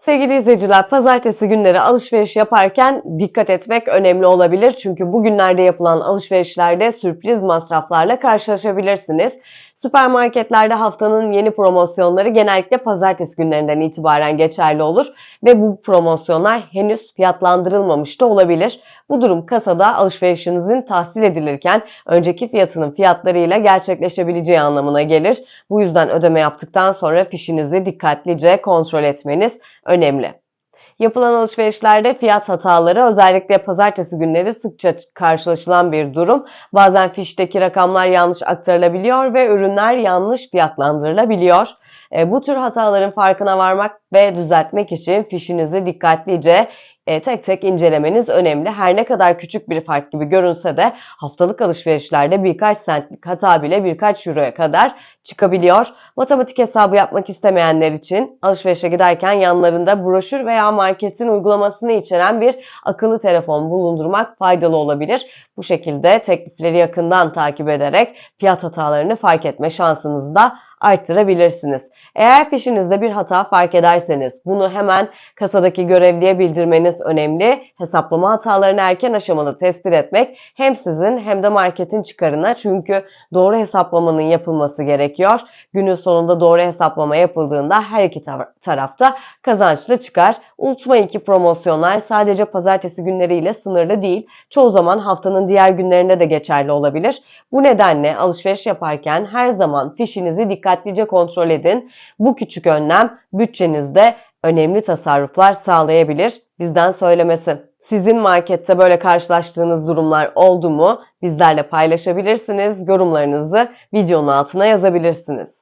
Sevgili izleyiciler, pazartesi günleri alışveriş yaparken dikkat etmek önemli olabilir. Çünkü bugünlerde yapılan alışverişlerde sürpriz masraflarla karşılaşabilirsiniz. Süpermarketlerde haftanın yeni promosyonları genellikle pazartesi günlerinden itibaren geçerli olur ve bu promosyonlar henüz fiyatlandırılmamış da olabilir. Bu durum kasada alışverişinizin tahsil edilirken önceki fiyatının fiyatlarıyla gerçekleşebileceği anlamına gelir. Bu yüzden ödeme yaptıktan sonra fişinizi dikkatlice kontrol etmeniz önemli. Yapılan alışverişlerde fiyat hataları özellikle pazartesi günleri sıkça karşılaşılan bir durum. Bazen fişteki rakamlar yanlış aktarılabiliyor ve ürünler yanlış fiyatlandırılabiliyor. E, bu tür hataların farkına varmak ve düzeltmek için fişinizi dikkatlice e, tek tek incelemeniz önemli. Her ne kadar küçük bir fark gibi görünse de haftalık alışverişlerde birkaç centlik hata bile birkaç euroya kadar çıkabiliyor. Matematik hesabı yapmak istemeyenler için alışverişe giderken yanlarında broşür veya marketin uygulamasını içeren bir akıllı telefon bulundurmak faydalı olabilir. Bu şekilde teklifleri yakından takip ederek fiyat hatalarını fark etme şansınızı da arttırabilirsiniz. Eğer fişinizde bir hata fark ederseniz bunu hemen kasadaki görevliye bildirmeniz önemli. Hesaplama hatalarını erken aşamada tespit etmek hem sizin hem de marketin çıkarına çünkü doğru hesaplamanın yapılması gerekiyor. Günün sonunda doğru hesaplama yapıldığında her iki tarafta kazançlı çıkar. Unutmayın ki promosyonlar sadece pazartesi günleriyle sınırlı değil. Çoğu zaman haftanın diğer günlerinde de geçerli olabilir. Bu nedenle alışveriş yaparken her zaman fişinizi dikkatlice kontrol edin. Bu küçük önlem bütçenizde önemli tasarruflar sağlayabilir. Bizden söylemesi. Sizin markette böyle karşılaştığınız durumlar oldu mu? Bizlerle paylaşabilirsiniz. Yorumlarınızı videonun altına yazabilirsiniz.